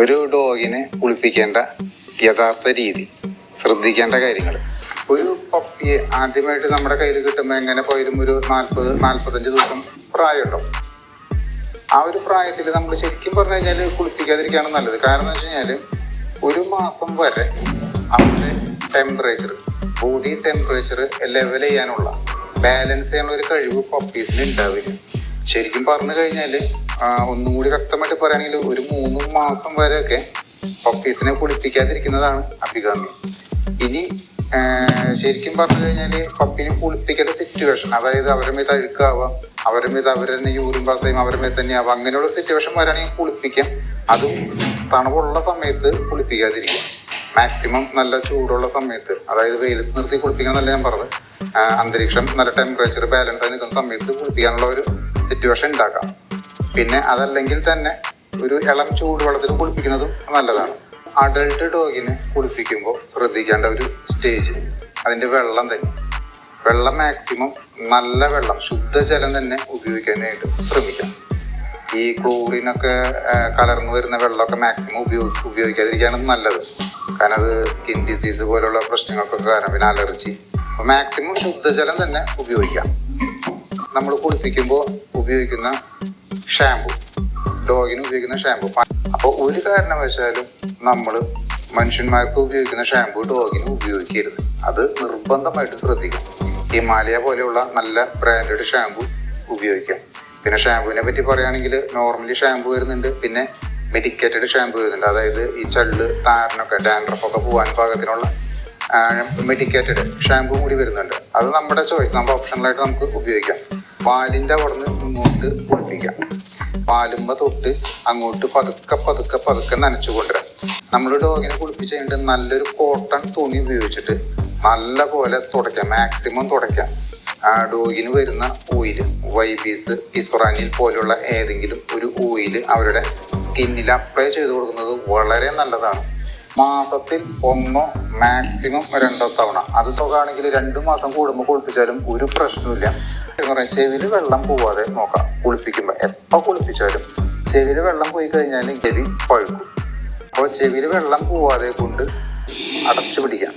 ഒരു ഡോഗിനെ കുളിപ്പിക്കേണ്ട യഥാർത്ഥ രീതി ശ്രദ്ധിക്കേണ്ട കാര്യങ്ങൾ. ഒരു പപ്പിയെ ആദ്യമായിട്ട് നമ്മുടെ കയ്യിൽ കിട്ടുമ്പോൾ എങ്ങനെ പോയാലും ഒരു നാൽപ്പത് നാൽപ്പത്തഞ്ച് ദിവസം പ്രായമുണ്ടാവും ആ ഒരു പ്രായത്തിൽ നമ്മൾ ശരിക്കും പറഞ്ഞു കഴിഞ്ഞാൽ കുളിപ്പിക്കാതിരിക്കുകയാണ് നല്ലത്. കാരണം എന്ന് വെച്ച് കഴിഞ്ഞാൽ ഒരു മാസം വരെ അവരുടെ ടെമ്പറേച്ചർ ബോഡി ടെമ്പറേച്ചർ ലെവൽ ചെയ്യാനുള്ള ബാലൻസ് ചെയ്യാനുള്ള ഒരു കഴിവ് പപ്പീസിന് ഉണ്ടാവില്ല. ശരിക്കും പറഞ്ഞു കഴിഞ്ഞാൽ ഒന്നും കൂടി വ്യക്തമായിട്ട് പറയുകയാണെങ്കിൽ ഒരു മൂന്ന് മാസം വരെയൊക്കെ പപ്പീസിനെ കുളിപ്പിക്കാതിരിക്കുന്നതാണ് അഭികാമ്യം. ഇനി ശരിക്കും പറഞ്ഞു കഴിഞ്ഞാൽ പപ്പിനെ കുളിപ്പിക്കേണ്ട സിറ്റുവേഷൻ അതായത് അവരുടെ മേത്ത് അഴുക്കാവാം അവരുടെ മേത്ത് അവർ തന്നെ യൂറിൻ പാസ് ചെയ്യും അവരുടെ മേത്ത് തന്നെ ആവാം അങ്ങനെയുള്ള സിറ്റുവേഷൻ വരാണെങ്കിൽ കുളിപ്പിക്കാം അതും തണുപ്പുള്ള സമയത്ത് കുളിപ്പിക്കാതിരിക്കുക മാക്സിമം നല്ല ചൂടുള്ള സമയത്ത് അതായത് വെയിലത്ത് നിർത്തി കുളിപ്പിക്കാന്നല്ല ഞാൻ പറഞ്ഞത്. അന്തരീക്ഷം നല്ല ടെമ്പറേച്ചർ ബാലൻസ് ആയി നിൽക്കുന്ന സമയത്ത് കുളിപ്പിക്കാനുള്ള ഒരു സിറ്റുവേഷൻ ഉണ്ടാക്കാം പിന്നെ അതല്ലെങ്കിൽ തന്നെ ഒരു ഇളം ചൂടുവെള്ളത്തിൽ കുളിപ്പിക്കുന്നതും നല്ലതാണ്. അഡൾട്ട് ഡോഗിനെ കുളിപ്പിക്കുമ്പോൾ ശ്രദ്ധിക്കേണ്ട ഒരു സ്റ്റേജ് അതിന്റെ വെള്ളം തന്നെ. വെള്ളം മാക്സിമം നല്ല വെള്ളം ശുദ്ധജലം തന്നെ ഉപയോഗിക്കാനായിട്ട് ശ്രമിക്കാം. ഈ ക്ലോറിനൊക്കെ കലർന്നു വരുന്ന വെള്ളമൊക്കെ മാക്സിമം ഉപയോഗി ഉപയോഗിക്കാതിരിക്കുകയാണ് നല്ലത്. കാരണം അത് സ്കിൻ ഡിസീസ് പോലുള്ള പ്രശ്നങ്ങൾക്കൊക്കെ കാരണം. പിന്നെ അലർജി അപ്പോൾ മാക്സിമം ശുദ്ധജലം തന്നെ ഉപയോഗിക്കാം. നമ്മൾ കുളിപ്പിക്കുമ്പോൾ ഉപയോഗിക്കുന്ന ഷാമ്പു ഡോഗിന് ഉപയോഗിക്കുന്ന ഷാമ്പു അപ്പോൾ ഒരു കാരണവശാലും നമ്മൾ മനുഷ്യന്മാർക്ക് ഉപയോഗിക്കുന്ന ഷാമ്പു ഡോഗിന് ഉപയോഗിക്കരുത്. അത് നിർബന്ധമായിട്ട് ശ്രദ്ധിക്കണം. ഹിമാലയ പോലെയുള്ള നല്ല ബ്രാൻഡഡ് ഷാമ്പു ഉപയോഗിക്കാം. പിന്നെ ഷാമ്പുവിനെ പറ്റി പറയുകയാണെങ്കിൽ നോർമലി ഷാമ്പു വരുന്നുണ്ട്. പിന്നെ മെഡിക്കേറ്റഡ് ഷാമ്പു വരുന്നുണ്ട്. അതായത് ഈ ചള്ള് താരനൊക്കെ ഡാൻഡ്രഫൊക്കെ പോകാൻ പാകത്തിനുള്ള മെഡിക്കേറ്റഡ് ഷാമ്പു കൂടി വരുന്നുണ്ട്. അത് നമ്മുടെ ചോയ്സ് നമ്മുടെ ഓപ്ഷണലായിട്ട് നമുക്ക് ഉപയോഗിക്കാം. പാലിന്റെ അവിടുന്ന് ഇങ്ങോട്ട് പൊട്ടിക്കുക പാലുമ്പ തൊട്ട് അങ്ങോട്ട് പതുക്കെ പതുക്കെ പതുക്കെ നനച്ചു കൊണ്ടുവരാം. നമ്മൾ ഡോഗിനെ കുളിപ്പിച്ച് കഴിഞ്ഞിട്ട് നല്ലൊരു കോട്ടൺ തുണി ഉപയോഗിച്ചിട്ട് നല്ല പോലെ തുടയ്ക്കാം. മാക്സിമം തുടയ്ക്കാം. ആ ഡോഗിന് വരുന്ന ഓയിൽ വൈബീസ് ഇസ്രാനിൽ പോലുള്ള ഏതെങ്കിലും ഒരു ഓയിൽ അവരുടെ സ്കിന്നിൽ അപ്ലൈ ചെയ്ത് കൊടുക്കുന്നത് വളരെ നല്ലതാണ്. മാസത്തിൽ ഒന്നോ മാക്സിമം രണ്ടോ തവണ. അത് തുകയാണെങ്കിൽ രണ്ടു മാസം കൂടുമ്പോൾ കുളിപ്പിച്ചാലും ഒരു പ്രശ്നമില്ല എന്ന് പറയാം ചെവിയിൽ വെള്ളം പോവാതെ നോക്കാം കുളിപ്പിക്കുമ്പോൾ എപ്പോൾ കുളിപ്പിച്ചാലും ചെവിയിൽ വെള്ളം പോയി കഴിഞ്ഞാൽ ചെവി പഴുക്കും. അപ്പോൾ ചെവിയിൽ വെള്ളം പോവാതെ കൊണ്ട് അടച്ചു പിടിക്കാം.